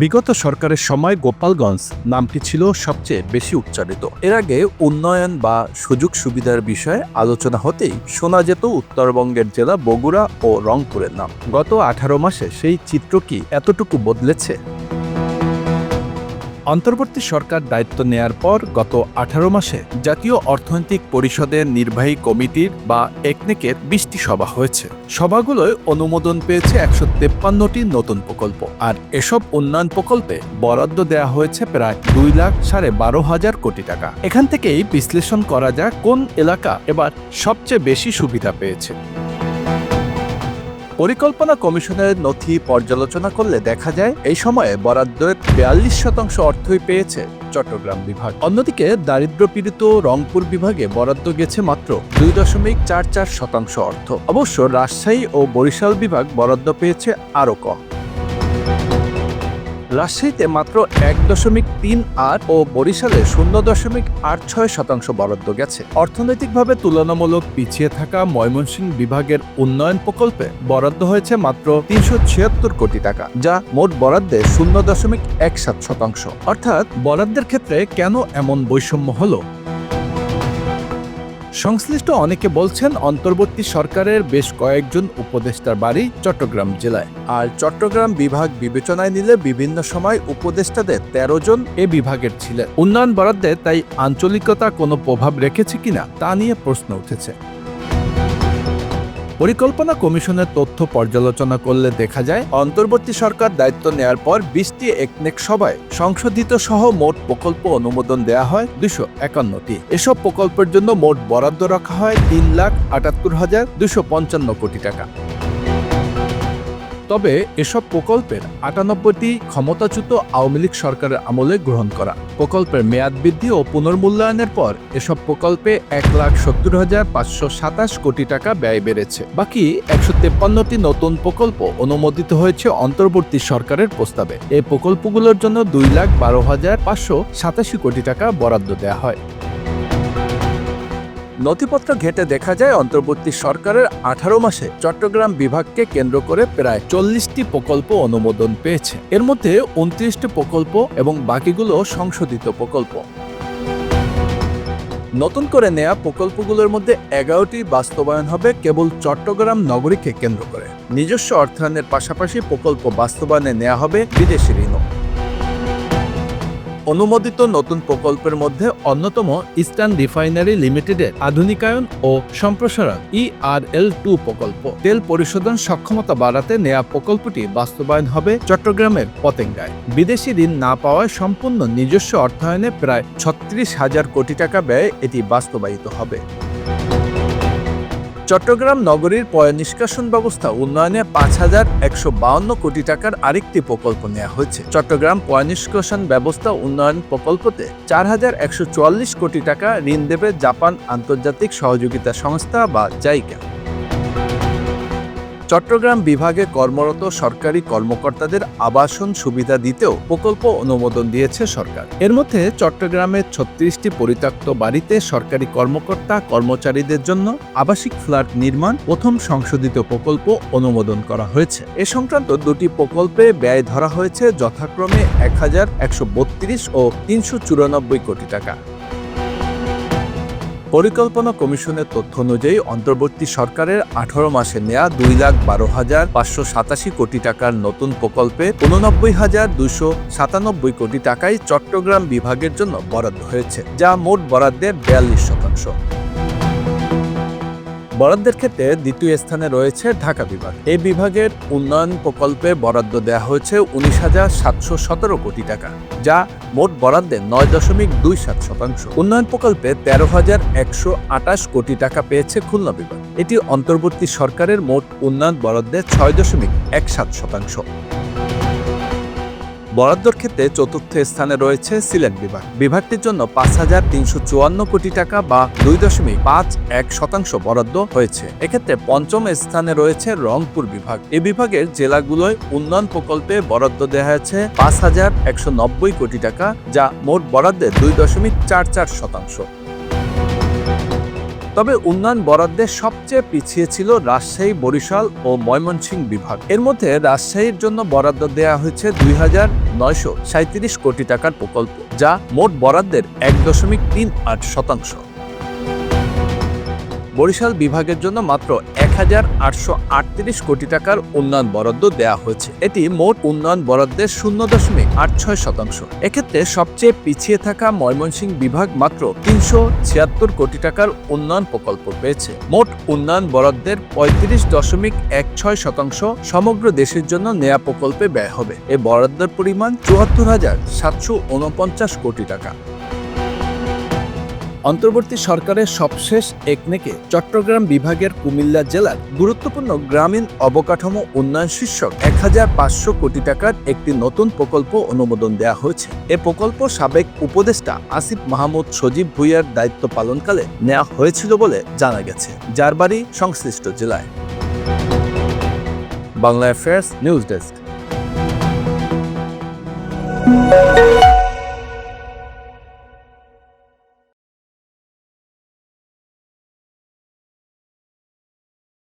বিগত সরকারের সময় গোপালগঞ্জ নামটি ছিল সবচেয়ে বেশি উচ্চারিত। এর আগে উন্নয়ন বা সুযোগ সুবিধার বিষয়ে আলোচনা হতেই শোনা যেত উত্তরবঙ্গের জেলা বগুড়া ও রংপুরের নাম। গত আঠারো মাসে সেই চিত্র কি এতটুকু বদলেছে? অন্তর্বর্তী সরকার দায়িত্ব নেয়ার পর গত আঠারো মাসে জাতীয় অর্থনৈতিক পরিষদের নির্বাহী কমিটির বা একনেকের বিশটি সভা হয়েছে। সভাগুলোয় অনুমোদন পেয়েছে একশো তেপ্পান্নটি নতুন প্রকল্প। আর এসব উন্নয়ন প্রকল্পে বরাদ্দ দেওয়া হয়েছে প্রায় দুই লাখ সাড়ে বারো হাজার কোটি টাকা। এখান থেকেই বিশ্লেষণ করা যায় কোন এলাকা এবার সবচেয়ে বেশি সুবিধা পেয়েছে। পরিকল্পনা কমিশনের নথি পর্যালোচনা করলে দেখা যায়, এই সময়ে বরাদ্দের বিয়াল্লিশ শতাংশ অর্থই পেয়েছে চট্টগ্রাম বিভাগ। অন্যদিকে দারিদ্র পীড়িত রংপুর বিভাগে বরাদ্দ গেছে মাত্র দুই দশমিক চার চার শতাংশ অর্থ। অবশ্য রাজশাহী ও বরিশাল বিভাগ বরাদ্দ পেয়েছে আরও কম। রাজশাহীতে মাত্র এক দশমিক তিন আট ও বরিশালে শূন্য দশমিক আট ছয় শতাংশ বরাদ্দ গেছে। অর্থনৈতিকভাবে তুলনামূলক পিছিয়ে থাকা ময়মনসিংহ বিভাগের উন্নয়ন প্রকল্পে বরাদ্দ হয়েছে মাত্র তিনশো ছিয়াত্তর কোটি টাকা, যা মোট বরাদ্দে শূন্য দশমিক এক সাত শতাংশ। অর্থাৎ বরাদ্দের ক্ষেত্রে কেন এমন বৈষম্য হলো? সংশ্লিষ্ট অনেকে বলছেন অন্তর্বর্তী সরকারের বেশ কয়েকজন উপদেষ্টার বাড়ি চট্টগ্রাম জেলায়। আর চট্টগ্রাম বিভাগ বিবেচনায় নিলে বিভিন্ন সময় উপদেষ্টাদের তেরো জন এ বিভাগের ছিলেন। উন্নয়ন বরাদ্দে তাই আঞ্চলিকতা কোনো প্রভাব রেখেছে কিনা তা নিয়ে প্রশ্ন উঠেছে। পরিকল্পনা কমিশনের তথ্য পর্যালোচনা করলে দেখা যায়, অন্তর্বর্তী সরকার দায়িত্ব নেয়ার পর বিশটি একনেক সভায় সংশোধিত সহ মোট প্রকল্প অনুমোদন দেয়া হয় দুশো একান্নটি। এসব প্রকল্পের জন্য মোট বরাদ্দ রাখা হয় তিন লাখ আটাত্তর হাজার দুশো পঞ্চান্ন কোটি টাকা। তবে এসব প্রকল্পের আটানব্বইটি ক্ষমতাচ্যুত আওয়ামী লীগ সরকারের আমলে গ্রহণ করা। প্রকল্পের মেয়াদ বৃদ্ধি ও পুনর্মূল্যায়নের পর এসব প্রকল্পে এক লাখ সত্তর হাজার পাঁচশো সাতাশ কোটি টাকা ব্যয় বেড়েছে। বাকি একশো তেপ্পান্নটি নতুন প্রকল্প অনুমোদিত হয়েছে অন্তর্বর্তী সরকারের প্রস্তাবে। এই প্রকল্পগুলোর জন্য দুই লাখ বারো হাজার পাঁচশো সাতাশি কোটি টাকা বরাদ্দ দেওয়া হয়। নথিপত্র ঘেটে দেখা যায় অন্তর্বর্তী সরকারের আঠারো মাসে চট্টগ্রাম বিভাগকে কেন্দ্র করে প্রায় চল্লিশটি প্রকল্প অনুমোদন পেয়েছে। এর মধ্যে উনত্রিশটি প্রকল্প এবং বাকিগুলো সংশোধিত প্রকল্প। নতুন করে নেয়া প্রকল্পগুলোর মধ্যে এগারোটি বাস্তবায়ন হবে কেবল চট্টগ্রাম নগরীকে কেন্দ্র করে। নিজস্ব অর্থায়নের পাশাপাশি প্রকল্প বাস্তবায়নে নেওয়া হবে বিদেশি ঋণও। অনুমোদিত নতুন প্রকল্পের মধ্যে অন্যতম ইস্টার্ন রিফাইনারি লিমিটেডের আধুনিকায়ন ও সম্প্রসারণ ইআরএল টু প্রকল্প। তেল পরিশোধন সক্ষমতা বাড়াতে নেয়া প্রকল্পটি বাস্তবায়ন হবে চট্টগ্রামের পতেঙ্গায়। বিদেশি ঋণ না পাওয়ায় সম্পূর্ণ নিজস্ব অর্থায়নে প্রায় ছত্রিশ হাজার কোটি টাকা ব্যয়ে এটি বাস্তবায়িত হবে। চট্টগ্রাম নগরীর পয় নিষ্কাশন ব্যবস্থা উন্নয়নে পাঁচ হাজার একশো বাউন্ন কোটি টাকার আরেকটি প্রকল্প নেওয়া হয়েছে। চট্টগ্রাম পয় নিষ্কাশন ব্যবস্থা উন্নয়ন প্রকল্পতে চার হাজার একশো চুয়াল্লিশ কোটি টাকা ঋণ দেবে জাপান আন্তর্জাতিক সহযোগিতা সংস্থা বা জাইকা। চট্টগ্রাম বিভাগে কর্মরত সরকারি কর্মকর্তাদের আবাসন সুবিধা দিতেও প্রকল্প অনুমোদন দিয়েছে সরকার। এর মধ্যে চট্টগ্রামের ছত্রিশটি পরিত্যক্ত বাড়িতে সরকারি কর্মকর্তা, কর্মচারীদের জন্য আবাসিক ফ্ল্যাট নির্মাণ প্রথম সংশোধিত প্রকল্প অনুমোদন করা হয়েছে। এ সংক্রান্ত দুটি প্রকল্পে ব্যয় ধরা হয়েছে যথাক্রমে এক হাজার একশো বত্রিশ ও তিনশো চুরানব্বই কোটি টাকা। পরিকল্পনা কমিশনের তথ্য অনুযায়ী অন্তর্বর্তী সরকারের আঠারো মাসে নেয়া দুই লাখ বারো হাজার পাঁচশো সাতাশি কোটি টাকার নতুন প্রকল্পে উননব্বই হাজার দুশো সাতানব্বই কোটি টাকায় চট্টগ্রাম বিভাগের জন্য বরাদ্দ হয়েছে, যা মোট বরাদ্দের বিয়াল্লিশ শতাংশ। বরাদ্দের ক্ষেত্রে দ্বিতীয় স্থানে রয়েছে ঢাকা বিভাগ। এই বিভাগের উন্নয়ন প্রকল্পে বরাদ্দ দেওয়া হয়েছে উনিশ হাজার সাতশো সতেরো কোটি টাকা, যা মোট বরাদ্দে নয় দশমিক দুই সাত শতাংশ। উন্নয়ন প্রকল্পে তেরো হাজার একশো আটাশ কোটি টাকা পেয়েছে খুলনা বিভাগ। এটি অন্তর্বর্তী সরকারের মোট উন্নয়ন বরাদ্দের ছয় দশমিক এক সাত শতাংশ। বরাদ্দর ক্ষেত্রে চতুর্থ স্থানে রয়েছে সিলেট বিভাগ। বিভাগটির জন্য পাঁচ হাজার তিনশো চুয়ান্ন কোটি টাকা বা দুই দশমিক পাঁচ এক শতাংশ বরাদ্দ হয়েছে। এক্ষেত্রে পঞ্চম স্থানে রয়েছে রংপুর বিভাগ। এ বিভাগের জেলাগুলোয় উন্নয়ন প্রকল্পে বরাদ্দ দেওয়া হয়েছে পাঁচ হাজার একশো নব্বই কোটি টাকা, যা মোট বরাদ্দের দুই দশমিক চার চার শতাংশ। তবে উন্নয়ন বরাদ্দে সবচেয়ে পিছিয়ে ছিল রাজশাহী, বরিশাল ও ময়মনসিংহ বিভাগ। এর মধ্যে রাজশাহীর জন্য বরাদ্দ দেয়া হয়েছে দুই হাজার নয়শো সাঁত্রিশ কোটি টাকার প্রকল্প, যা মোট বরাদ্দের এক দশমিক তিন আট শতাংশ। বরিশাল বিভাগের জন্য মাত্র এক হাজার আটশো আটত্রিশ কোটি টাকার উন্নয়ন বরাদ্দ দেওয়া হয়েছে। এটি মোট উন্নয়ন বরাদ্দের শূন্য দশমিক আট ছয় শতাংশ। এক্ষেত্রে সবচেয়ে পিছিয়ে থাকা ময়মনসিংহ বিভাগ মাত্র তিনশো ছিয়াত্তর কোটি টাকার উন্নয়ন প্রকল্প পেয়েছে। মোট উন্নয়ন বরাদ্দের পঁয়ত্রিশ দশমিক এক ছয় শতাংশ সমগ্র দেশের জন্য নেয়া প্রকল্পে ব্যয় হবে। এ বরাদ্দের পরিমাণ চুয়াত্তর হাজার সাতশো উনপঞ্চাশ কোটি টাকা। অন্তর্বর্তী সরকারের সবশেষ একনেকে চট্টগ্রাম বিভাগের কুমিল্লা জেলার গুরুত্বপূর্ণ গ্রামীণ অবকাঠামো উন্নয়ন শীর্ষক এক হাজার পাঁচশো কোটি টাকার একটি নতুন প্রকল্প অনুমোদন দেওয়া হয়েছে। এ প্রকল্প সাবেক উপদেষ্টা আসিফ মাহমুদ সজীব ভুইয়ার দায়িত্ব পালনকালে নেওয়া হয়েছিল বলে জানা গেছে, যার বাড়ি সংশ্লিষ্ট জেলায়। Bangla affairs news desk.